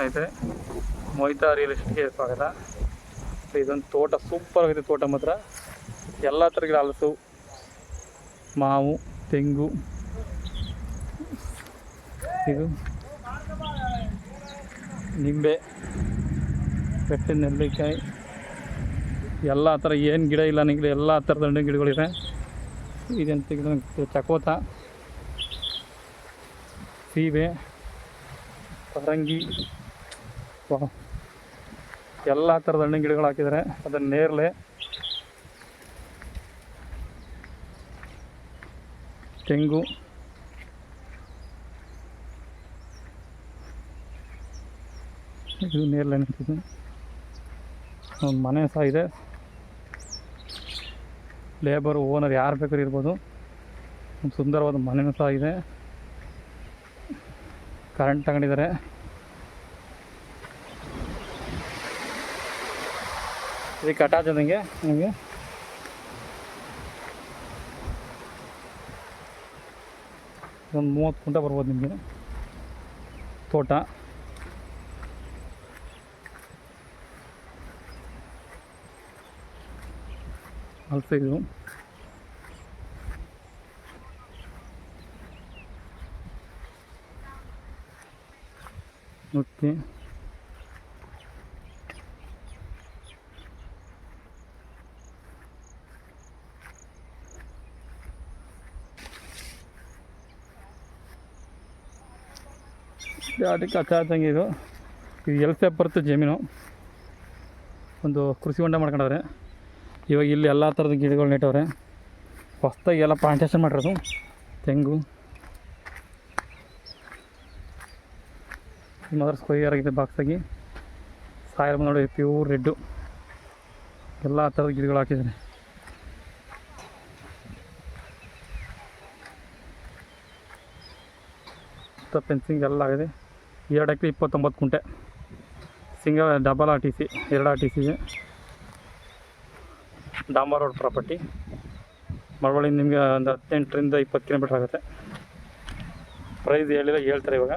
ಸ್ನೇಹಿತರೆ ಮೊಯ್ತಾ ರಿಯಲ್ ಎಸ್ಟೇಟ್ಗೆ ಸ್ವಾಗತ. ಸೊ ಇದೊಂದು ತೋಟ ಸೂಪರ್ ಆಗಿದೆ ತೋಟ ಮಾತ್ರ. ಎಲ್ಲ ಥರ ಗಿಡ ಹಲಸು, ಮಾವು, ತೆಂಗು. ಇದು ನಿಂಬೆ ಬೆಟ್ಟ ನೆಲ್ಲಿಕಾಯಿ. ಎಲ್ಲ ಥರ ಏನು ಗಿಡ ಇಲ್ಲ ನಿಂಗೆ, ಎಲ್ಲ ಥರದ ಹಣ್ಣಿನ ಗಿಡಗಳಿವೆ. ಇದೆಂತ ಗಿಡ ಚಕೋತ, ಸೀಬೆ, ಪರಂಗಿ. ವಾ ಎಲ್ಲ ಥರದ ಹಣ್ಣಿನ ಗಿಡಗಳು ಹಾಕಿದ್ದಾರೆ ಅದನ್ನು ನೇರಳೆ ತೆಂಗು ಇದು ನೇರಲೆ ನಿಂತಿದೆ ಒಂದು ಮನೆ ಸಹ ಇದೆ. ಲೇಬರ್ ಓನರ್ ಯಾರು ಬೇಕಾದ್ರೂ ಇರ್ಬೋದು. ಒಂದು ಸುಂದರವಾದ ಮನೆಯೂ ಸಹ ಇದೆ. ಕರೆಂಟ್ ತಗೊಂಡಿದ್ದಾರೆ. ಇದಕ್ಕೆ ಅಟ್ಯಾಚ್ ಆದಂಗೆ ನಿಮಗೆ ಒಂದು ಮೂವತ್ತು ಕುಂಟ ಬರ್ಬೋದು ನಿಮಗೆ ತೋಟ ಅಲ್ಸ ಇದು ಓಕೆ ಅದಕ್ಕೆ ಹಚ್ಚಾದಂಗೆ ಇದು. ಇದು ಎಲ್ ಸೇಪ್ ಬರುತ್ತೆ ಜಮೀನು. ಒಂದು ಕೃಷಿ ಹೊಂಡ ಮಾಡ್ಕೊಂಡವ್ರೆ. ಇವಾಗ ಇಲ್ಲಿ ಎಲ್ಲ ಥರದ ಗಿಡಗಳು ನೆಟ್ಟವ್ರೆ. ಹೊಸ್ದಾಗಿ ಎಲ್ಲ ಪ್ಲಾಂಟೇಷನ್ ಮಾಡಿರೋದು. ತೆಂಗು. ಮೊದಲು ಸ್ಕ್ವಯರ್ ಆಗಿದೆ ಬಾಕ್ಸಾಗಿ ಸಾಯಲ್ ನೋಡಿ ಪ್ಯೂರ್ ರೆಡ್ಡು ಎಲ್ಲ ಥರದ ಗಿಡಗಳು ಹಾಕಿದ್ದಾರೆ. ಫೆನ್ಸಿಂಗ್ ಎಲ್ಲ ಆಗಿದೆ. ಎರಡು ಎಕರೆ ಇಪ್ಪತ್ತೊಂಬತ್ತು ಕುಂಟೆ. Single double R T C ಎರಡು ಆರ್ ಟಿ ಸಿ ಡಾಂಬರ್ ರೋಡ್ ಪ್ರಾಪರ್ಟಿ ಮಳವಳ್ಳಿ ನಿಮಗೆ ಒಂದು ಹದಿನೆಂಟರಿಂದ ಇಪ್ಪತ್ತು ಕಿಲೋಮೀಟ್ರ್ ಆಗುತ್ತೆ. ಪ್ರೈಸ್ ಹೇಳಿಲ್ಲ ಹೇಳ್ತಾರೆ ಇವಾಗ.